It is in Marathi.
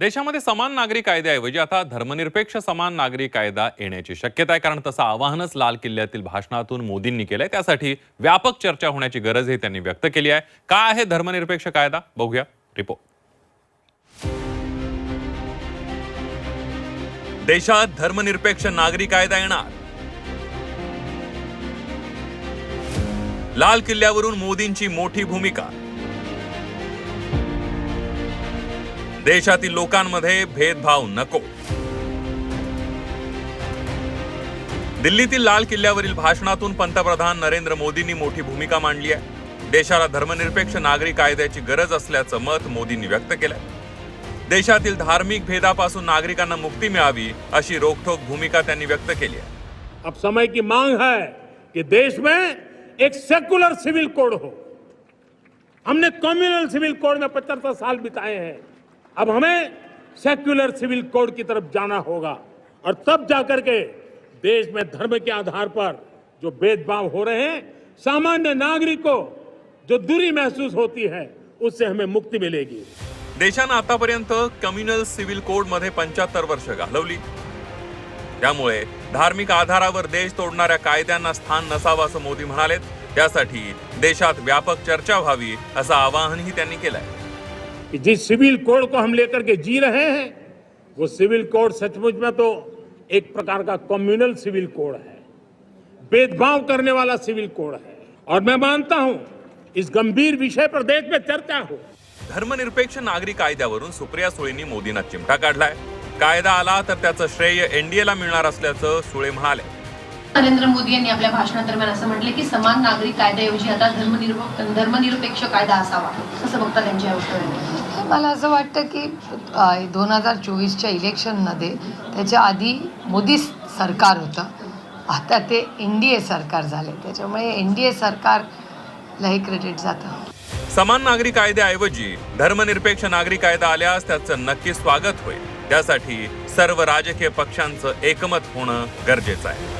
देशामध्ये समान नागरी कायद्याऐवजी आता धर्मनिरपेक्ष समान नागरी कायदा येण्याची शक्यता आहे. कारण तसं आवाहनच लाल किल्ल्यातील भाषणातून मोदींनी केलंय. त्यासाठी व्यापक चर्चा होण्याची गरजही त्यांनी व्यक्त केली आहे. काय आहे धर्मनिरपेक्ष कायदा? बघूया. रिपोर्ट देशात धर्मनिरपेक्ष नागरी कायदा येणार. लाल किल्ल्यावरून मोदींची मोठी भूमिका. देशातील लोकांमध्ये भेदभाव नको. दिल्लीतील लाल किल्ल्यावरील भाषणातून पंतप्रधान नरेंद्र मोदींनी मोठी भूमिका मांडली आहे. देशाला धर्मनिरपेक्ष नागरी कायद्याची गरज असल्याचं मत मोदींनी व्यक्त केलंय. देशातील धार्मिक भेदापासून नागरिकांना मुक्ती मिळावी अशी रोखठोक भूमिका त्यांनी व्यक्त केली आहे. अब समय की मांग है कि देश में एक सेक्युलर सिविल कोड हो. हमने कम्युनल सिविल कोड में पचहत्तर साल बिताए हैं। अब हमें सेक्युलर सिविल कोड की तरफ जाना होगा। और तब जाकर के देश में धर्म के आधार पर जो भेदभाव हो रहे हैं सामान्य नागरिक को जो दूरी महसूस होती है उससे हमें मुक्ति मिलेगी। देशानं आतापर्यंत कम्युनल सिव्हिल कोडमध्ये पंच्याहत्तर वर्ष घालवली. त्यामुळे धार्मिक आधारावर देश तोडणाऱ्या कायद्यांना स्थान नसावं असं मोदी म्हणालेत. त्यासाठी देशात व्यापक चर्चा व्हावी असं आवाहनही त्यांनी केलंय. कि जिस सिविल कोड को हम लेकर के जी रहे हैं, वो सिविल कोड सचमुच में तो एक प्रकार का कम्युनल सिविल कोड है। भेदभाव करने वाला सिविल कोड है। और मैं मानता हूँ, इस गंभीर विषय पर देश में चर्चा हो। धर्मनिरपेक्ष नागरी कायद्यावरून सुप्रिया सुळेंनी मोदींना चिमटा काढलाय. कायदा आला तर त्याचं श्रेय एनडीएला मिळणार असल्याचं सुळे म्हणाले. नरेंद्र मोदी यांनी आपल्या भाषणादरम्यान असं म्हटले की समान नागरिक कायद्याऐवजी आता धर्मनिरप धर्मनिरपेक्ष कायदा असावा कसं बघता त्यांच्या या वक्तव्यावर मला असं वाटतं की दोन हजार चोवीसच्या इलेक्शनमध्ये त्याच्या आधी मोदी सरकार होतं. आता ते एन डी ए सरकार झाले त्याच्यामुळे एन डी ए सरकारलाही क्रेडिट जातं. समान नागरी कायद्याऐवजी धर्मनिरपेक्ष नागरी कायदा आल्यास त्याचं नक्की स्वागत होईल. त्यासाठी सर्व राजकीय पक्षांचं एकमत होणं गरजेचं आहे.